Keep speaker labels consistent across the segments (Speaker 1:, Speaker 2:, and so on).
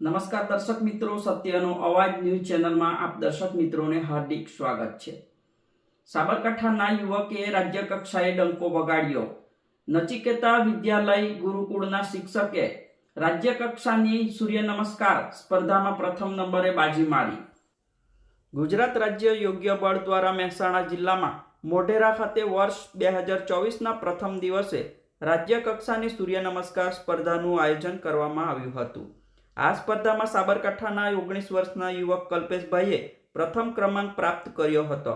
Speaker 1: નમસ્કાર દર્શક મિત્રો, સત્યનો અવાજ ન્યૂઝ ચેનલમાં આપ દર્શક મિત્રોને હાર્દિક સ્વાગત છે. સાબરકાંઠાના યુવકે રાજ્ય કક્ષાએ ડંકો વગાડ્યો. નચિકેતા વિદ્યાલય ગુરુકુળના શિક્ષકે રાજ્ય કક્ષાની સૂર્ય નમસ્કાર સ્પર્ધામાં પ્રથમ નંબરે બાજી મારી. ગુજરાત રાજ્ય યોગ્ય બળ દ્વારા મહેસાણા જિલ્લામાં મોઢેરા ખાતે વર્ષ બે હજાર ચોવીસના પ્રથમ દિવસે રાજ્ય કક્ષાની સૂર્ય નમસ્કાર સ્પર્ધાનું આયોજન કરવામાં આવ્યું હતું. આ સ્પર્ધામાં સાબરકાંઠાના ઓગણીસ વર્ષના યુવક કલ્પેશભાઈએ પ્રથમ ક્રમાંક પ્રાપ્ત કર્યો હતો.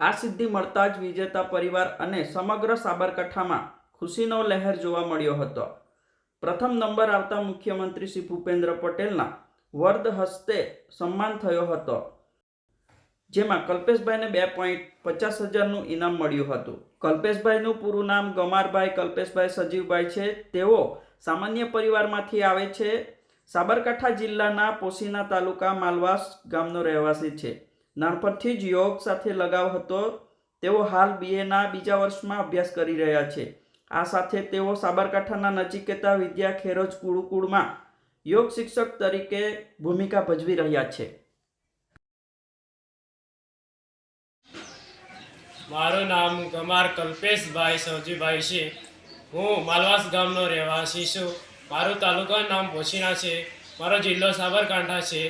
Speaker 1: આ સિદ્ધિ મળતા જ વિજેતા પરિવાર અને સમગ્ર સાબરકાંઠામાં ખુશીનો લહેર જોવા મળ્યો હતો. પ્રથમ નંબર આવતા મુખ્યમંત્રી શ્રી ભૂપેન્દ્ર પટેલના વર્દ હસ્તે સન્માન થયો હતો. જેમાં કલ્પેશભાઈને બે પોઈન્ટ પચાસ હજારનું ઇનામ મળ્યું હતું. કલ્પેશભાઈનું પૂરું નામ ગમારભાઈ, કલ્પેશભાઈ સજીવભાઈ છે. તેઓ સામાન્ય પરિવારમાંથી આવે છે. સાબરકાંઠા જિલ્લાના પોશીના તાલુકા માલવાસ ગામનો રહેવાસી છે. નાનપણથી જ યોગ સાથે લગાવ હતો. તેઓ હાલ બીએના બીજા વર્ષમાં અભ્યાસ કરી રહ્યા છે. આ સાથે તેઓ સાબરકાંઠાના નજીકેતા વિદ્યા ખેરોજ ગુરુકુળમાં યોગ શિક્ષક તરીકે ભૂમિકા ભજવી રહ્યા છે.
Speaker 2: મારું નામ કમાર કલ્પેશભાઈ સૌજીભાઈ છે. હું માલવાસ ગામનો રહેવાસી છું. મારું તાલુકાનું નામ પોશીના છે. મારો જિલ્લો સાબરકાંઠા છે.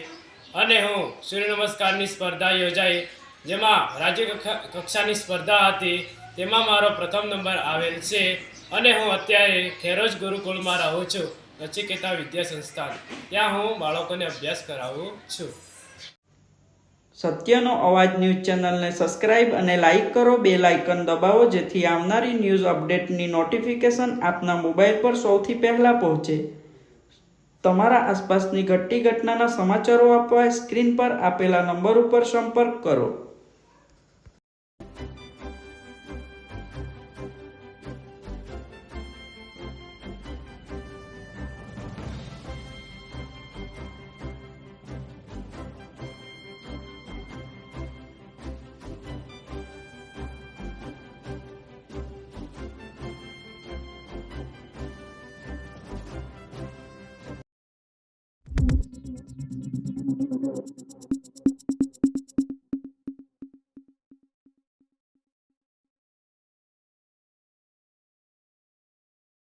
Speaker 2: અને હું સૂર્ય નમસ્કારની સ્પર્ધા યોજાઈ. જેમાં રાજ્ય કક્ષા- કક્ષાની સ્પર્ધા હતી. તેમાં મારો પ્રથમ નંબર આવેલ છે. અને હું અત્યારે ખેરોજ ગુરુકુળમાં રહું છું. નચિકેતા વિદ્યા સંસ્થાન. ત્યાં હું બાળકોને અભ્યાસ કરાવું છું.
Speaker 1: સત્યનો અવાજ ન્યૂઝ ચેનલને સબસ્ક્રાઇબ અને લાઇક કરો. બે લાઇકન દબાવો જેથી આવનારી ન્યૂઝ અપડેટની નોટિફિકેશન આપના મોબાઈલ પર સૌથી પહેલાં પહોંચે. તમારા આસપાસની ઘટતી ઘટનાના સમાચારો આપવા સ્ક્રીન પર આપેલા નંબર ઉપર સંપર્ક કરો. Thank you.